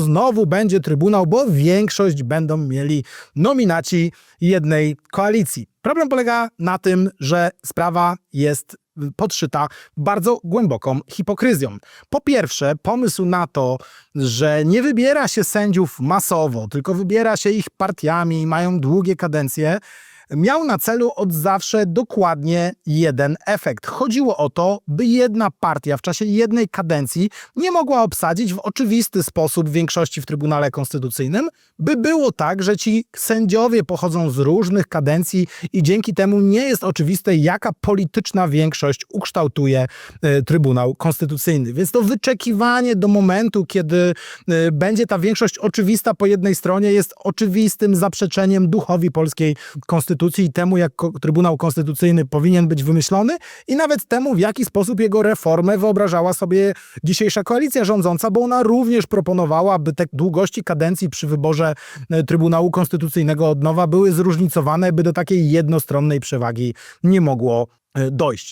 znowu będzie Trybunał, bo większość będą mieli nominaci jednej koalicji. Problem polega na tym, że sprawa jest podszyta bardzo głęboką hipokryzją. Po pierwsze, pomysł na to, że nie wybiera się sędziów masowo, tylko wybiera się ich partiami i mają długie kadencje, miał na celu od zawsze dokładnie jeden efekt. Chodziło o to, by jedna partia w czasie jednej kadencji nie mogła obsadzić w oczywisty sposób większości w Trybunale Konstytucyjnym, by było tak, że ci sędziowie pochodzą z różnych kadencji i dzięki temu nie jest oczywiste, jaka polityczna większość ukształtuje e, Trybunał Konstytucyjny. Więc to wyczekiwanie do momentu, kiedy e, będzie ta większość oczywista po jednej stronie, jest oczywistym zaprzeczeniem duchowi polskiej konstytucji i temu, jak Trybunał Konstytucyjny powinien być wymyślony i nawet temu, w jaki sposób jego reformę wyobrażała sobie dzisiejsza koalicja rządząca, bo ona również proponowała, by te długości kadencji przy wyborze e, Trybunału Konstytucyjnego od nowa były zróżnicowane, by do takiej jednostronnej przewagi nie mogło e, dojść.